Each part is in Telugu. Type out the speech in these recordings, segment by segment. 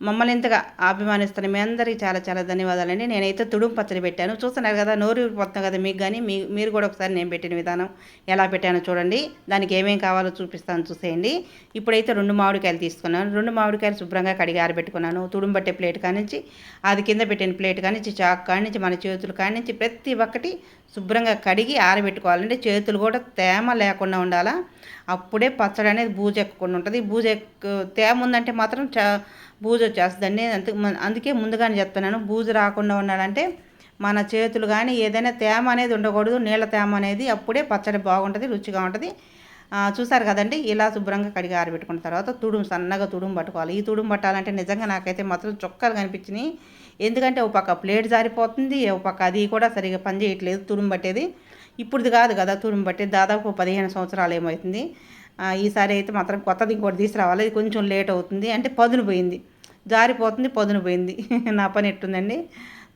మమ్మల్ని ఇంతగా అభిమానిస్తున్న మీ అందరికీ చాలా చాలా ధన్యవాదాలండి. నేనైతే తుడుం పచ్చడి పెట్టాను. చూస్తున్నారు కదా నోరు పోతున్నాం కదా మీకు కానీ మీ మీరు కూడా ఒకసారి నేను పెట్టిన విధానం ఎలా పెట్టానో చూడండి. దానికి ఏమేమి కావాలో చూపిస్తాను చూసేయండి. ఇప్పుడైతే రెండు మామిడికాయలు తీసుకున్నాను. రెండు మామిడికాయలు శుభ్రంగా కడిగి ఆరబెట్టుకున్నాను. తుడుం పట్టే ప్లేట్ కానించి అది కింద పెట్టిన ప్లేట్ కానించి చాకు కానించి మన చేతులు కానించి ప్రతి ఒక్కటి శుభ్రంగా కడిగి ఆరబెట్టుకోవాలంటే చేతులు కూడా తేమ లేకుండా ఉండాలా? అప్పుడే పచ్చడి అనేది బూజెక్కకుండా ఉంటుంది. బూజు ఎక్కు తేమ ఉందంటే మాత్రం చా బూజు వచ్చేస్తుందండి అందుకే అందుకే ముందుగానే చెప్తున్నాను. బూజు రాకుండా ఉండాలంటే మన చేతులు కానీ ఏదైనా తేమ అనేది ఉండకూడదు. నీళ్ళ తేమ అనేది అప్పుడే పచ్చడి బాగుంటుంది రుచిగా ఉంటుంది. చూసారు కదండి? ఇలా శుభ్రంగా కడిగి ఆరబెట్టుకున్న తర్వాత తుడుం సన్నగా తుడుం పట్టుకోవాలి. ఈ తుడుం పట్టాలంటే నిజంగా నాకైతే మాత్రం చొక్కాలు కనిపించినాయి. ఎందుకంటే ఒక పక్క ప్లేట్ జారిపోతుంది ఒక పక్క అది కూడా సరిగా పనిచేయట్లేదు తుడుం పట్టేది. ఇప్పుడుది కాదు కదా తుడుం పట్టేది. దాదాపు పదిహేను సంవత్సరాలు ఏమవుతుంది. ఈసారి అయితే మాత్రం కొత్తది ఇంకోటి తీసుకురావాలి. ఇది కొంచెం లేట్ అవుతుంది. అంటే పదును పోయింది. జారిపోతుంది పదును పోయింది. నా పని ఎట్టుందండి?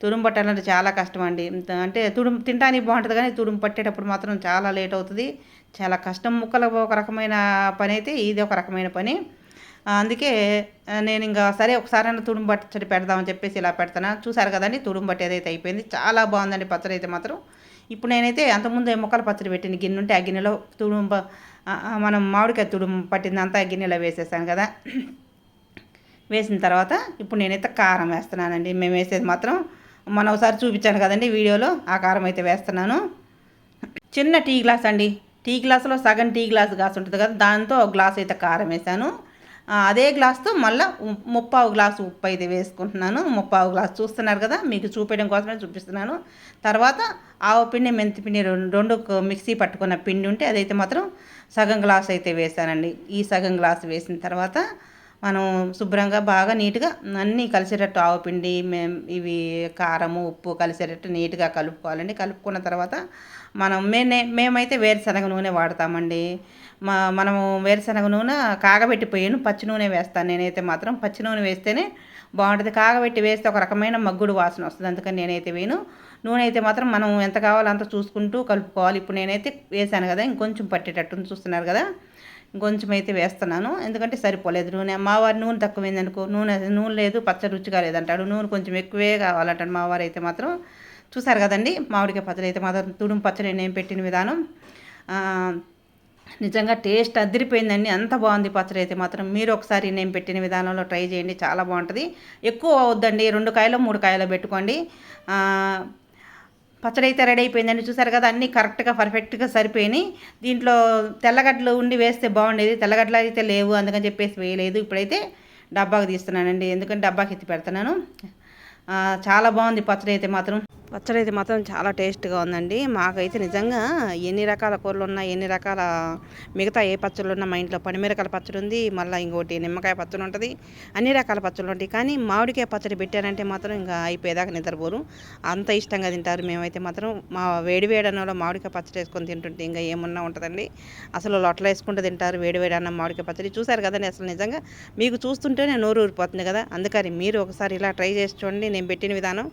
తుడుము పట్టాలంటే చాలా కష్టం అండి అంటే తుడుము తినడానికి బాగుంటుంది కానీ తుడుము పట్టేటప్పుడు మాత్రం చాలా లేట్ అవుతుంది. చాలా కష్టం. ముక్కలు ఒక రకమైన పని అయితే ఇది ఒక రకమైన పని. అందుకే నేను ఇంకా సరే ఒకసారైనా తుడుము పచ్చడి పెడదామని చెప్పేసి ఇలా పెడతాను? చూసారు కదండి? తుడుము పట్టేది అయితే అయిపోయింది. చాలా బాగుందండి. పచ్చడి అయితే మాత్రం. ఇప్పుడు నేనైతే అంతకుముందు మొక్కల పచ్చడి పెట్టిన గిన్నె ఉంటే ఆ గిన్నెలో తుడుము మనం మామిడికాయ తుడుం పట్టిందంతా ఆ గిన్నెలో వేసేసాను కదా. వేసిన తర్వాత ఇప్పుడు నేనైతే కారం వేస్తున్నానండి. మేము వేసేది మాత్రం మన ఒకసారి చూపించాను కదండి వీడియోలో ఆ కారం అయితే వేస్తున్నాను. చిన్న టీ గ్లాస్ అండి. టీ గ్లాసులో సగం టీ గ్లాస్ గ్లాస్ ఉంటుంది కదా దాంతో ఒక గ్లాస్ అయితే కారం వేసాను అదే గ్లాస్తో మళ్ళీ ముప్పావు గ్లాసు ఉప్పు అయితే వేసుకుంటున్నాను. ముప్పావు గ్లాస్ చూస్తున్నారు కదా మీకు చూపించడం కోసమే చూపిస్తున్నాను. తర్వాత ఆవు పిండి మెంతి పిండి రెండు మిక్సీ పట్టుకున్న పిండి ఉంటే అదైతే మాత్రం సగం గ్లాస్ అయితే వేసానండి ఈ సగం గ్లాస్ వేసిన తర్వాత మనం శుభ్రంగా బాగా నీట్గా అన్నీ కలిసేటట్టు ఆవు పిండి ఇవి కారము ఉప్పు కలిసేటట్టు నీట్గా కలుపుకోవాలండి. కలుపుకున్న తర్వాత మనం మే మేమైతే వేరుశనగ నూనె వాడతామండి. మా మనము వేరుశనగ నూనె కాగబెట్టిపోయాను పచ్చి నూనె వేస్తాను. నేనైతే మాత్రం పచ్చి నూనె వేస్తేనే బాగుంటుంది. కాగబెట్టి వేస్తే ఒక రకమైన మగ్గుడు వాసన వస్తుంది. అందుకని నేనైతే వేయను. నూనె అయితే మాత్రం మనం ఎంత కావాలో అంత చూసుకుంటూ కలుపుకోవాలి. ఇప్పుడు నేనైతే వేసాను కదా ఇంకొంచెం పట్టేటట్టు చూస్తున్నారు కదా. కొంచెం అయితే వేస్తున్నాను. ఎందుకంటే సరిపోలేదు. నూనె మావారి నూనె తక్కువైందనుకో నూనె నూనె లేదు పచ్చ రుచిగా లేదంటాడు. నూనె కొంచెం ఎక్కువే కావాలంటాడు మావారు అయితే మాత్రం. చూసారు కదండి మామిడికాయ పచ్చడి అయితే మాత్రం తుడుము పచ్చడి నేను పెట్టిన విధానం. నిజంగా టేస్ట్ అదిరిపోయిందండి. అంత బాగుంది పచ్చడి అయితే మాత్రం. మీరు ఒకసారి నేను పెట్టిన విధానంలో ట్రై చేయండి చాలా బాగుంటుంది. ఎక్కువ అవద్దండి రెండు కాయలు మూడు కాయలు పెట్టుకోండి. పచ్చడి అయితే రెడీ అయిపోయిందండి. చూసారు కదా అన్నీ కరెక్ట్గా పర్ఫెక్ట్గా సరిపోయినాయి. దీంట్లో తెల్లగడ్డలు ఉండి వేస్తే బాగుండేది. తెల్లగడ్డలు అయితే లేవు అందుకని చెప్పేసి వేయలేదు. ఇప్పుడైతే డబ్బాకి తీస్తున్నానండి. ఎందుకంటే డబ్బాకి ఎత్తి పెడుతున్నాను. చాలా బాగుంది పచ్చడి అయితే మాత్రం. పచ్చడి అయితే మాత్రం చాలా టేస్ట్గా ఉందండి. మాకైతే నిజంగా ఎన్ని రకాల కూరలు ఉన్నా ఎన్ని రకాల మిగతా ఏ పచ్చళ్ళు ఉన్నా మా ఇంట్లో పనిమిరకాయ పచ్చడి ఉంది మళ్ళీ ఇంకోటి నిమ్మకాయ పచ్చడి ఉంటుంది అన్ని రకాల పచ్చళ్ళు ఉంటాయి. కానీ మామిడికాయ పచ్చడి పెట్టారంటే మాత్రం ఇంకా అయిపోయేదాకా నిద్రపోరు. అంత ఇష్టంగా తింటారు మేమైతే మాత్రం. మా వేడి వేడి అన్నంలో మామిడికాయ పచ్చడి వేసుకొని తింటుంటే ఇంకా ఏమన్నా ఉంటుందండి. అసలు లొట్టలు వేసుకుంటూ తింటారు వేడి వేడి అన్నం మామిడికాయ పచ్చడి. చూసారు కదండి అసలు నిజంగా మీకు చూస్తుంటేనే నోరు ఊరిపోతుంది కదా. అందుకని మీరు ఒకసారి ఇలా ట్రై చేసి చూడండి. నేను పెట్టిన విధానం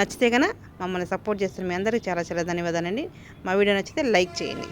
నచ్చితే కనుక మమ్మల్ని సపోర్ట్ చేస్తున్న మీ అందరికీ చాలా చాలా ధన్యవాదాలండి. మా వీడియో నచ్చితే లైక్ చేయండి.